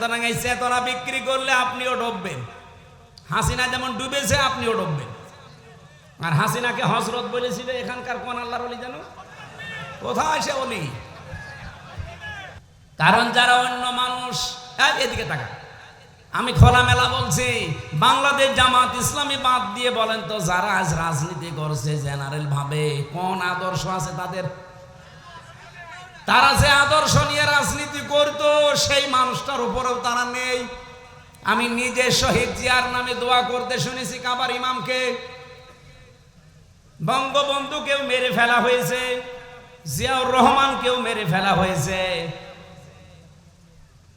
সুতরাং এই চেতনা বিক্রি করলে আপনিও ডুববেন। হাসিনা যেমন ডুবেছে, আপনিও ডুববেন। আর হাসিনাকে বলেছিল, এখানকার কোন আল্লাহর অলি কোথায় অলি কারণ যারা অন্য মানুষ এদিকে তাকা আমি খোলামেলা বলছি, বাংলাদেশ জামাত ইসলামী বাদ দিয়ে বলেন তো, যারা আজ রাজনীতি করছে জেনারেল ভাবে, কোন আদর্শ আছে তাদের? তারা যে আদর্শ নিয়ে রাজনীতি করত, সেই মানুষটার উপরেও তারা নেই। আমি নিজে শহীদ জিয়ার নামে দোয়া করতে শুনেছি কাবার ইমামকে। বঙ্গবন্ধুকেও মেরে ফেলা হয়েছে, জিয়াউর রহমানকেও মেরে ফেলা হয়েছে।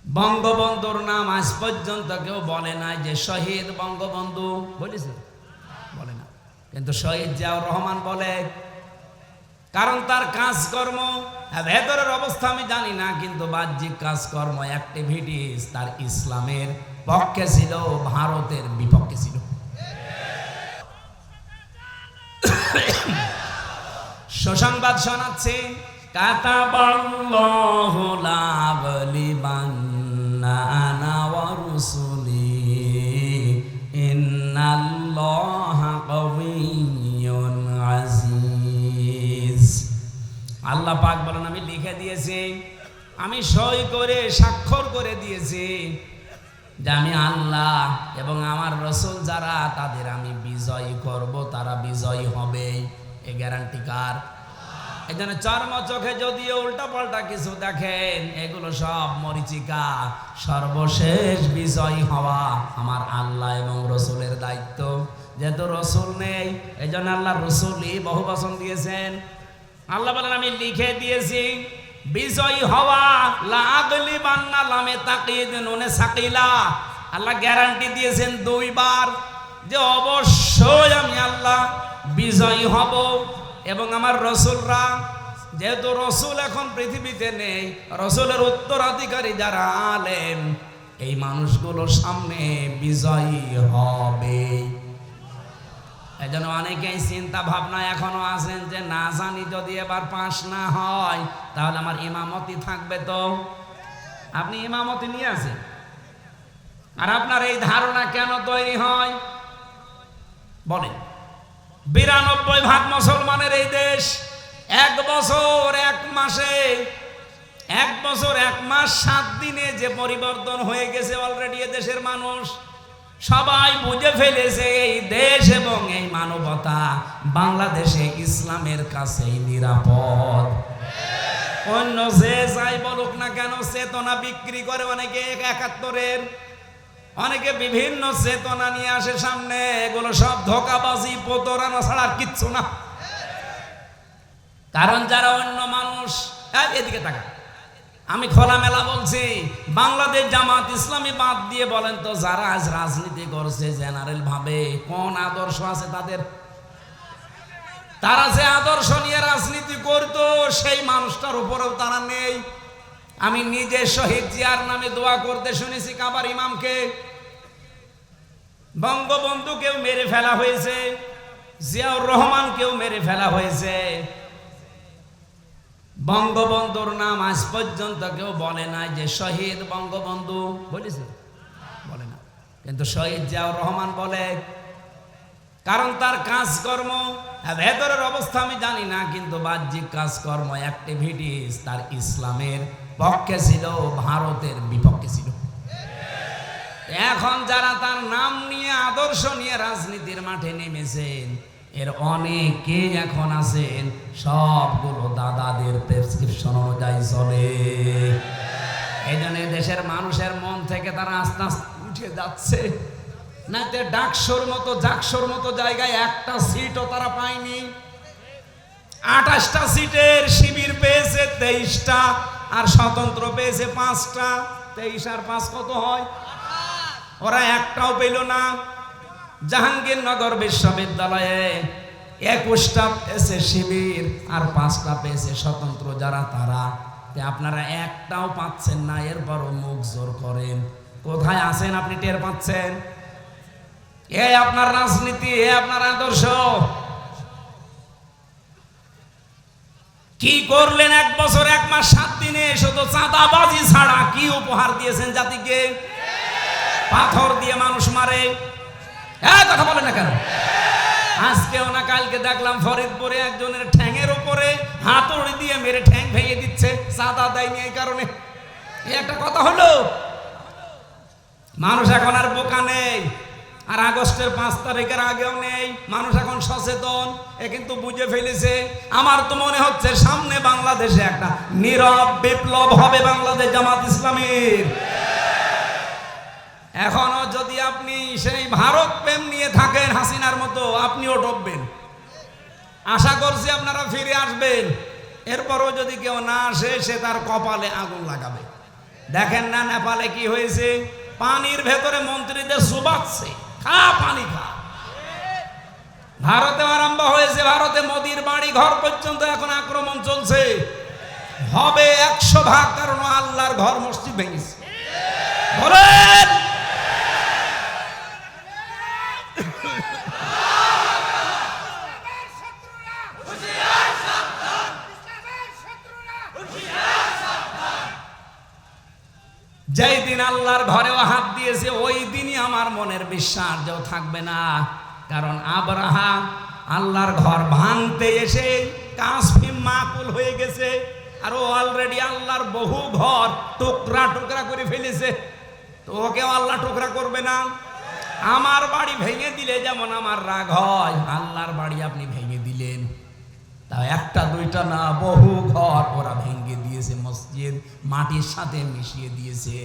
বঙ্গবন্ধুর নাম আজ পর্যন্ত কেউ বলে না যে শহীদ বঙ্গবন্ধু। বলেছে? বলে না। কিন্তু শহীদ জিয়াউর রহমান বলে কারণ তার কাজকর্ম ভেতরের অবস্থা আমি জানি না, কিন্তু বাহ্যিক কাজকর্ম অ্যাক্টিভিটিস তার ইসলামের পক্ষে ছিল, ভারতের বিপক্ষে ছিল। সুসংবাদ শোনাচ্ছে, কাতাবাল্লাহু লা গলিবান্না আনা ওয়া আল্লাহ পাক বলেন, আমি লিখে দিয়েছি, আমি সই করে, স্বাক্ষর করে দিয়েছি যে আমি আল্লাহ এবং আমার রসুল যারা, তাদের আমি বিজয়ী করব, তারা বিজয়ী হবে। এ গ্যারান্টি কার? এই জন্য চর্ম চোখে যদিও উল্টা পাল্টা কিছু দেখেন, এগুলো সব মরিচিকা। সর্বশেষ বিজয়ী হওয়া আমার আল্লাহ এবং রসুলের দায়িত্ব। যেহেতু রসুল নেই এই জন্য আল্লাহ রসুলই বহু বচন দিয়েছেন। আল্লাহ বলেন, আমি লিখে দিয়েছি, বিজয়ী হওয়া লাগলি বান্না লামে তাকিদ নুনে সাকিলা। আল্লাহ গ্যারান্টি দিয়েছেন দুইবার যে অবশ্যই আমি আল্লাহ বিজয়ী হব। এবং আমার রসুলরা, যেহেতু রসুল এখন পৃথিবীতে নেই, রসুলের উত্তরাধিকারী যারা আলেম, এই মানুষগুলোর সামনে বিজয়ী হবে। এই জন্য অনেকেই চিন্তা ভাবনা এখনও আছেন যে না জানি যদি এবার পাশ না হয়, তাহলে আমার ইমামতি থাকবে তো? আপনি ইমামতি নিয়ে আছেন? আর আপনার এই ধারণা কেন তৈরি হয়? বলেন, বিরানব্বই ভাগ মুসলমানের এই দেশ এক বছর, এক মাসে, এক বছর, এক মাস, সাত দিনে যে পরিবর্তন হয়ে গেছে অলরেডি এ দেশের মানুষ। সবাই বুঝে ফেলেছে এই দেশ এবং এই মানবতা বাংলাদেশে ইসলামের কাছেই নিরাপদ। অন্য যে যাই বলুক না কেন, চেতনা বিক্রি করে অনেকে একাত্তরের, অনেকে বিভিন্ন চেতনা নিয়ে আসে সামনে। এগুলো সব ধোকাবাজি প্রতরানো ছাড়া কিচ্ছু না। কারণ যারা অন্য মানুষ এদিকে তাকা আমি খোলামেলা বলছি, বাংলাদেশ জামাত ইসলামী বাদ দিয়ে বলেন তো, যারা আজ রাজনীতি করছে জেনারেল ভাবে, কোন আদর্শ আছে তাদের? তারা যে আদর্শ নিয়ে রাজনীতি করত, সেই মানুষটার উপরেও তারা নেই। আমি নিজে শহীদ জিয়ার নামে দোয়া করতে শুনেছি কাবার ইমামকে। বঙ্গবন্ধুকেও মেরে ফেলা হয়েছে, জিয়াউর রহমানকেও মেরে ফেলা হয়েছে। বঙ্গবন্ধুর নাম আজ পর্যন্ত কেউ বলে না যে শহীদ বঙ্গবন্ধু। বলেছে? বলে না। কিন্তু শহীদ জিয়াউর রহমান বলে, কারণ তার কাজকর্ম ভেতরের অবস্থা আমি জানি না, কিন্তু বাহ্যিক কাজকর্ম অ্যাক্টিভিটিস তার ইসলামের পক্ষে ছিল, ভারতের বিপক্ষে ছিল। এখন যারা তার নাম নিয়ে, আদর্শ নিয়ে রাজনীতির মাঠে নেমেছেন এর অনেকে এখন আছেন, সবগুলো দাদাদের প্রেসক্রিপশন অনুযায়ী চলে। এই জন্য দেশের মানুষের মন থেকে তারা আস্তে আস্তে উঠে যাচ্ছে। না তে ডাকসোর মতো জাকসোর মতো জায়গায় একটা সিটও তারা পায়নি। আঠাশটা সিটের শিবির পেয়েছে তেইশটা, আর স্বতন্ত্র পেয়েছে পাঁচটা। তেইশ আর পাঁচ কত হয়? ওরা একটাও পেল না। জাহাঙ্গীরনগর বিশ্ববিদ্যালয়ে একুশটা পেয়েছে শিবির আর পাঁচটা পেয়েছে স্বতন্ত্র যারা তারা। আপনারা একটাও পাচ্ছেন না, এরপরও মুখ জোর করেন। কোথায় আছেন আপনি টের পাচ্ছেন? এ আপনার রাজনীতি, এ আপনার আদর্শ। কি করলেন এক বছর, এক মাস, সাত দিনে? শুধু চাঁদাবাজি ছাড়া কি উপহার দিয়েছেন জাতিকে? পাথর দিয়ে মানুষ মারে। হ্যাঁ কথা না কেন? কালকে দেখলাম ফরিদপুরে একজনের ঠ্যাঙের হাতুড়ি দিয়ে মেরে ঠ্যাং ভেঙে দিচ্ছে চাঁদা দেয়নি এই কারণে। একটা কথা হলো, মানুষ এখন আর বোকা নেই, আর আগস্টের পাঁচ তারিখের আগেও নেই, মানুষ এখন সচেতন, এ কিন্তু বুঝে ফেলেছে। আমার তো মনে হচ্ছে সামনে বাংলাদেশে একটা নীরব বিপ্লব হবে বাংলাদেশ জামাত ইসলামীর। এখনও যদি আপনি সেই ভারত প্রেম নিয়ে থাকেন হাসিনার মতো, আপনিও ডুববেন। আশা করছি আপনারা ফিরে আসবেন। এরপরও যদি কেউ না আসে, সে তার কপালে আগুন লাগাবে। দেখেন না নেপালে কি হয়েছে? পানির ভেতরে মন্ত্রীদের সুবাচ্ছে খা, পানি খা। ভারতে আরম্ভ হয়েছে, ভারতে মোদির বাড়ি ঘর পর্যন্ত এখন আক্রমণ চলছে। হবে একশো ভাগ, কারণ আল্লাহর ঘর মসজিদ ভেঙেছে। বলেন! যেই দিন আল্লাহর ঘরেও হাত দিয়েছে, ওই দিনই আমার মনের বিশ্বাস যেও থাকবে না। কারণ আবরাহা আল্লাহর ঘর ভাঙতে এসে কাশফিম মাকুল হয়ে গেছে, আর ও অলরেডি আল্লাহর বহু ঘর টুকরা টুকরা করে ফেলেছে। তো ওকেও আল্লাহ টুকরা করবে না। আমার বাড়ি ভেঙে দিলে যেমন আমার রাগ হয়, আল্লাহর বাড়ি আপনি ভেঙে দিলেন। তা একটা, দুইটা না, বহু ঘর ওরা ভেঙে দিয়েছে, মসজিদ মাটির সাথে মিশিয়ে দিয়েছে।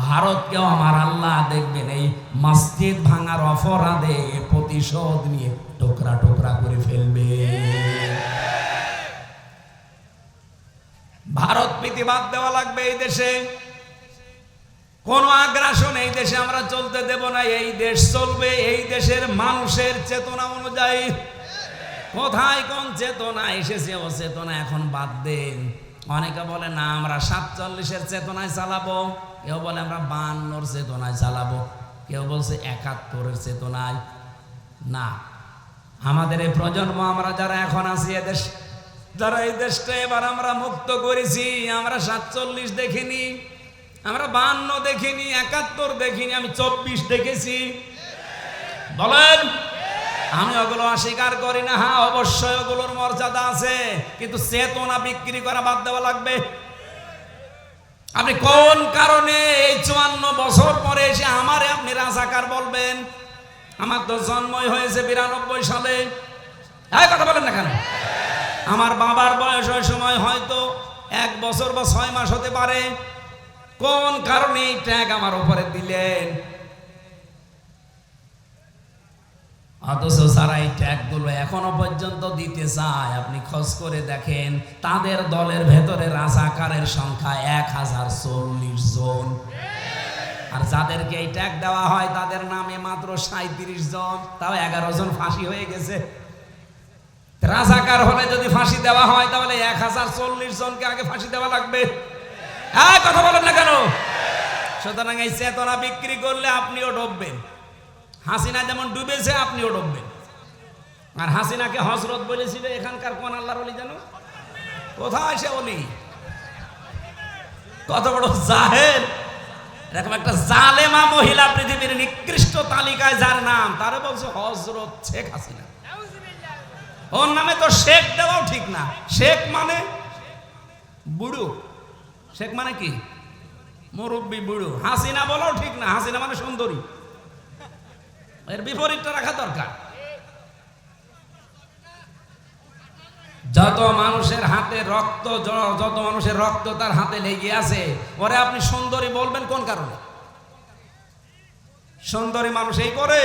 ভারতকেও আমার আল্লাহ দেখবেন, এই মসজিদ ভাঙার অপরাধে প্রতিশোধ নিয়ে টুকরা টুকরা করে ফেলবে। ভারত প্রীতিবাদ দেওয়া লাগবে এই দেশে। কোন আগ্রাসন এই দেশে আমরা চলতে দেব না, এই দেশ চলবে, এই দেশের মানুষের চেতনা অনুযায়ী কোথায় কোন চেতনা এসেছে, ও চেতনা এখন বাদ দেন অনেকে বলে, না, আমরা সাতচল্লিশের চেতনায় চালাবো। কেউ বলে, আমরা বান্নর চেতনায় চালাবো। কেউ বলছে, একাত্তরের চেতনায়। না, আমাদের এই প্রজন্ম, আমরা যারা এখন আছি এদেশ যারা এই দেশটা এবার আমরা মুক্ত করেছি, আমরা সাতচল্লিশ দেখিনি, আমরা বান্ন দেখিনি, একাত্তর দেখিনি, আমি চব্বিশ দেখেছি। বলেন আমি ওগুলো অস্বীকার করি না হ্যাঁ অবশ্যই ওগুলোর মর্যাদা আছে, কিন্তু চেতনা বিক্রি করা বাদ দেওয়া লাগবে। আপনি কোন কারণে এই চুয়ান্ন বছর পরে এসে আমারে আপনি রাজাকার বলবেন? আমার তো জন্মই হয়েছে বিরানব্বই সালে। হ্যাঁ কথা বলেন না কেন? আমার বাবার বয়স ওই সময় হয়তো এক বছর বা ছয় মাস হতে পারে। কোন কারণে এই ট্যাগ আমার উপরে দিলেন? অথচ যারা এই ট্যাগগুলো এখনও পর্যন্ত দিতে চায়। আপনি খোঁজ করে দেখেন, তাদের দলের ভেতরে রাজাকারের সংখ্যা এক হাজার চল্লিশ জন। আর যাদেরকে এই ট্যাগ দেওয়া হয়, তাদের নামে মাত্র সাঁত্রিশ জন। তাও এগারো জন ফাঁসি হয়ে গেছে। রাজাকার হলে যদি ফাঁসি দেওয়া হয়, তাহলে এক হাজার চল্লিশ জনকে আগে ফাঁসি দেওয়া লাগবে। হ্যাঁ কথা বলেন না কেন? সুতরাং এই চেতনা বিক্রি করলে আপনিও ডুববেন। হাসিনা যেমন ডুবেছে, আপনিও ডুববেন। আর হাসিনাকে হজরত বলেছিল, এখানকার কোন আল্লাহর অলি জানো? কোথায় সে অলি কত বড় জাহের এরকম একটা জালেমা মহিলা পৃথিবীর নিকৃষ্ট তালিকায় যার নাম, তারে বলছে হজরত শেখ হাসিনা। ওর নামে তো শেখ দেওয়াও ঠিক না। শেখ মানে বুড়ো। শেখ মানে কি? মুরব্বী বুড়ো। হাসিনা বলাও ঠিক না। হাসিনা মানে সুন্দরী। এর বিপরীতটা রাখা দরকার। যত মানুষের হাতে রক্ত যত মানুষের রক্ত তার হাতে লেগে আছে ওরে আপনি সুন্দরী বলবেন কোন কারণে? সুন্দরী মানুষ এই করে,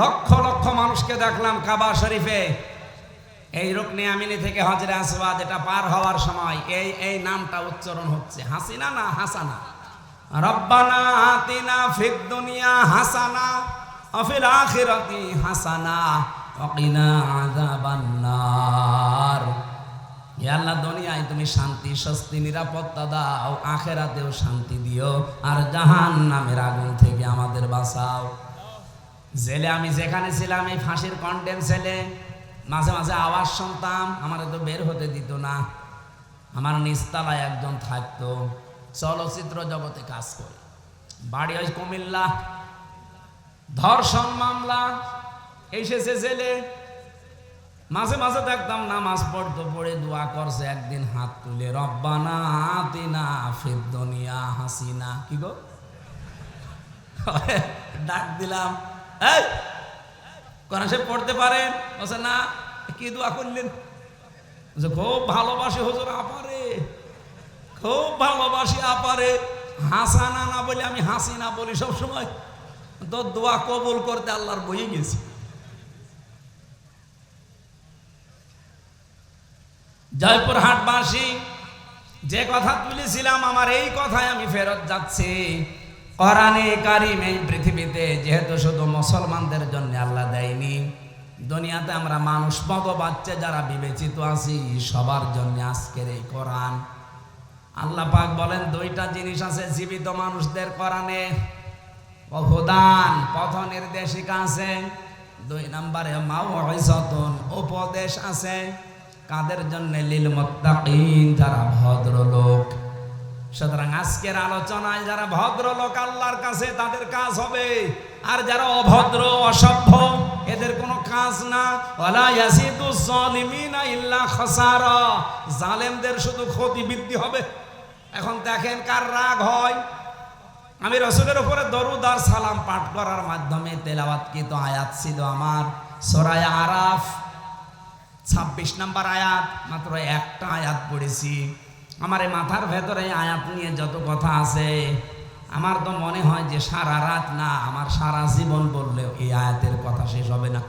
লক্ষ লক্ষ মানুষকে দেখলাম কাবা শরীফে। এই রুকনে আমিনি থেকে হজরে আসবাদ এটা পার হওয়ার সময়, এই এই নামটা উচ্চারণ হচ্ছে। হাসিনা না হাসানা? রব্বানা হাতিনা ফিদ দুনিয়া হাসানা। অফিল আখিরাতি হাসানা, ওয়াকিনা আযাবান্নার। হে আল্লাহ, দুনিয়ায় তুমি শান্তি, স্বস্তি, নিরাপত্তা দাও, আখেরাতেও শান্তি দিও, আর জাহান নামের আগুন থেকে আমাদের বাঁচাও। জেলে আমি যেখানে ছিলাম, এই ফাঁসির কন্টেন ছেলে মাঝে মাঝে আওয়াজ শুনতাম, আমার তো বের হতে দিত না। আমার নিস্তালায় একজন থাকতো, চলচ্চিত্র জগতে কাজ করে। বাড়ি হয় কুমিল্লা ধর্ষণ মামলা এসেছে জেলে। মাঝে মাঝে দেখতাম নামাজ পড়তো পড়ে দোয়া করছে একদিন হাত তুলে রব্বানা আতিনা ফির দুনিয়া হাসিনা। কি গো? ডাক দিলাম এই কোন সে পড়তে পারেন? বলছে না কি দোয়া করলেন? বলছে, খুব ভালোবাসি হুজুর আপারে খুব ভালোবাসি আপারে। হাসানা না বলে আমি হাসি না বলি সব সময় তো দোয়া কবুল করতে আল্লাহর বইয়ে গেছি। জয়পুরহাটবাসী, যে কথা তুলেছিলাম, আমার এই কথায় আমি ফেরত যাচ্ছি। কোরআনে কারিম এই পৃথিবীতে যেহেতু শুধু মুসলমানদের জন্য আল্লাহ দেয়নি, দুনিয়াতে আমরা মানুষ মতো বাচ্চা যারা বিবেচিত আছি, সবার জন্য আজকের এই কোরআন। আল্লাহ পাক বলেন, দুইটা জিনিস আছে জীবিত মানুষদের কোরআনে। অবদান, পথ নির্দেশিকা আছে। দুই নম্বরে মাওয়াইজাতুন উপদেশ আছে। কাদের জন্য? লিল মুত্তাকিন, যারা ভদ্রলোক। সুতরাং আজকের আলোচনায় যারা ভদ্রলোক আল্লাহর কাছে, তাদের কাজ হবে, আর যারা অভদ্র, অসভ্য, এদের কোনো কাজ না। ওয়ালা ইয়াসিদু যালিমিনা ইল্লা খাসারা। জালেমদের শুধু ক্ষতি বৃদ্ধি হবে। এখন দেখেন কার রাগ হয়। আমি রসুলের উপরে দরুদ আর সালাম পাঠ করার মাধ্যমে তেলাওয়াতকৃত আয়াত ছিল আমার? সরায় আরাফ, ছাব্বিশ নম্বর আয়াত, মাত্র একটা আয়াত পড়েছি। আমার এই মাথার ভেতরে আয়াত নিয়ে যত কথা আছে, আমার তো মনে হয় যে সারা রাত না, আমার সারা জীবন বললেও এই আয়াতের কথা শেষ হবে না।